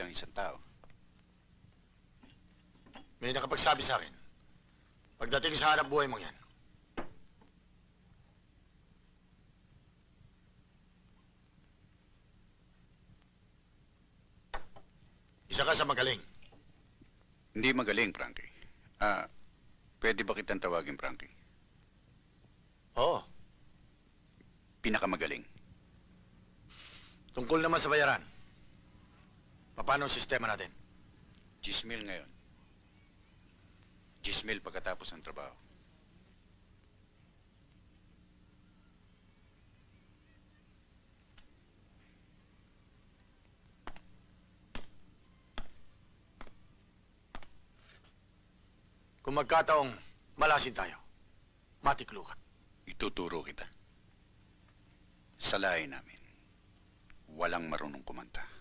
ang isang tao. May nakapagsabi sa akin. Pagdating sa hanap buhay mong yan, isa ka sa magaling. Hindi magaling, Frankie. Ah, pwede ba kitang tawagin, Frankie? Oo. Pinakamagaling. Tungkol naman sa bayaran. Paano ang sistema natin? Gismil ngayon. Gismil pagkatapos ng trabaho. Kung magkataong malasin tayo, matiklukan. Ituturo kita. Sa lahi namin, walang marunong kumanta.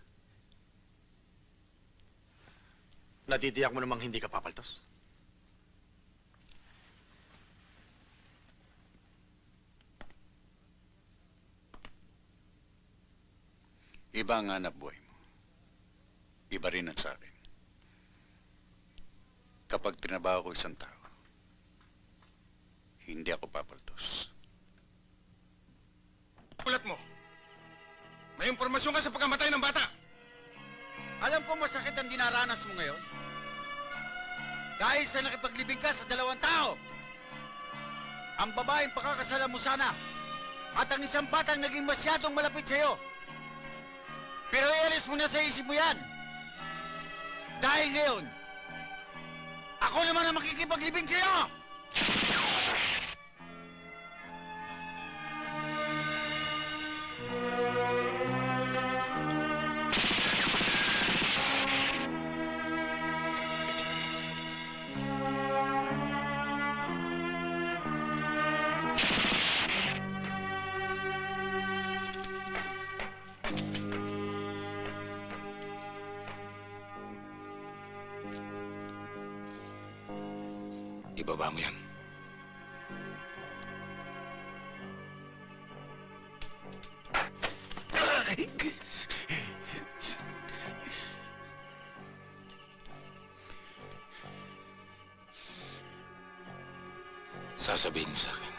Natitiyak mo namang hindi ka papaltos. Iba ang hanap buhay mo. Iba rin ang sa akin. Kapag trinabaho ko isang tao, hindi ako papaltos. Ulat mo. May impormasyon ka sa pagkamatay ng bata. Alam ko masakit ang dinaranas mo ngayon. Dahil sa nakipaglibing ka sa dalawang tao. Ang babaeng pakakasala mo sana. At ang isang batang naging masyadong malapit sa'yo. Pero ialis mo na sa isip mo yan. Dahil ngayon, ako naman ang makikipaglibing sa'yo! Ibaba mo yan. Sasabihin mo sa akin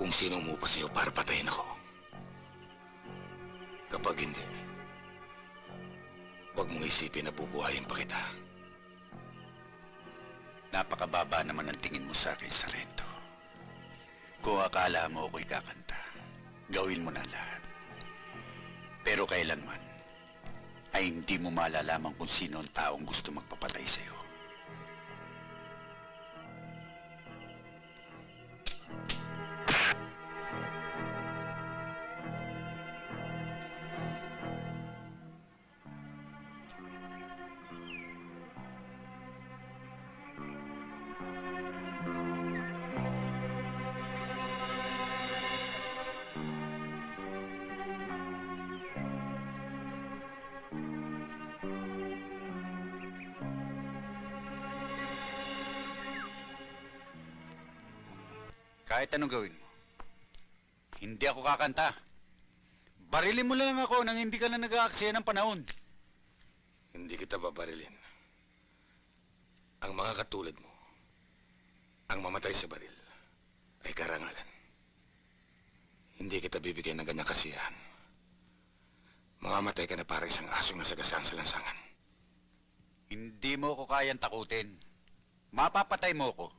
kung sino umupa sa'yo para patayin ako. Kapag hindi, huwag mong isipin na bubuhayin pa kita. Napakababa naman ang tingin mo sa akin, Sarento. Kung akala mo ako'y kakanta, gawin mo na lahat. Pero kailanman, ay hindi mo malalaman kung sino ang taong gusto magpapatay sa'yo. Kahit anong gawin mo, hindi ako kakanta. Barilin mo lang ako nang hindi ka na nag-aaksaya ng panahon. Hindi kita babarilin. Ang mga katulad mo, ang mamatay sa baril, ay karangalan. Hindi kita bibigyan ng ganyang kasiyahan. Mamamatay ka na para isang asong nasagasaan sa lansangan. Hindi mo ko kayang takutin. Mapapatay mo ko,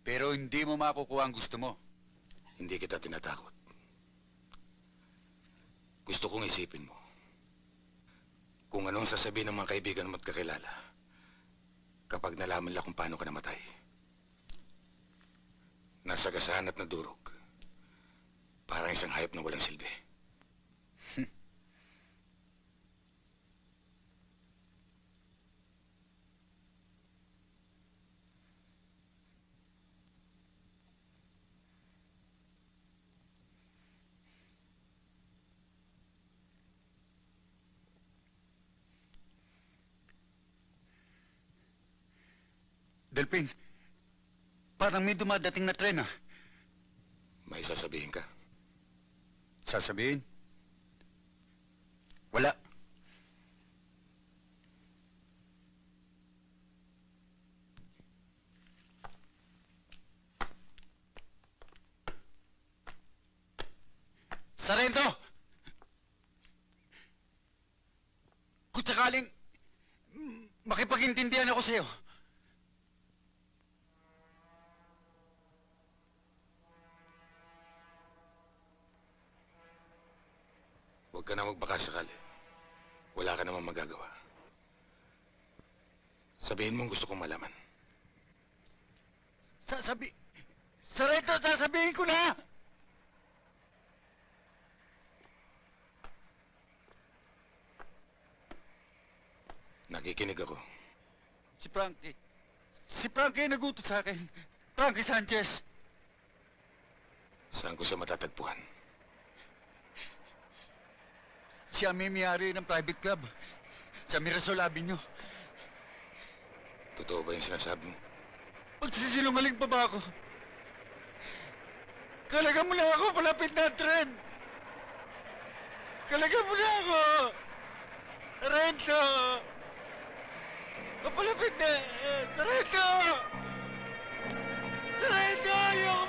pero hindi mo makukuha ang gusto mo. Hindi kita tinatakot. Gusto kong isipin mo. Kung anong sasabihin ng mga kaibigan mo at kakilala kapag nalaman nila kung paano ka namatay. Nasagasaan at nadurog. Parang isang hayop na walang silbi. Delphine, parang may dumadating na tren ah. May sasabihin ka? Sasabihin? Wala. Sarento! Kung sakaling mm, makipag-intindihan ako sa'yo, Huwag ka na magbakasakali. Wala ka namang magagawa. Sabihin mong gusto kong malaman. sasabi... Sarento, sasabihin ko na! Nakikinig ako. Si Frankie. Si Frankie nagutos sa akin. Frankie Sanchez. Saan ko siya matatagpuan? Siya may may-ari ng private club sa Mirasol Avenue. Totoo ba yung sinasabi mo? Magsisinungaling pa ba ako? Kalaga mo na ako, palapit na ang tren! Kalaga mo na ako! Rento! Kapalapit na! Eh, Sarento! Sarento! Yung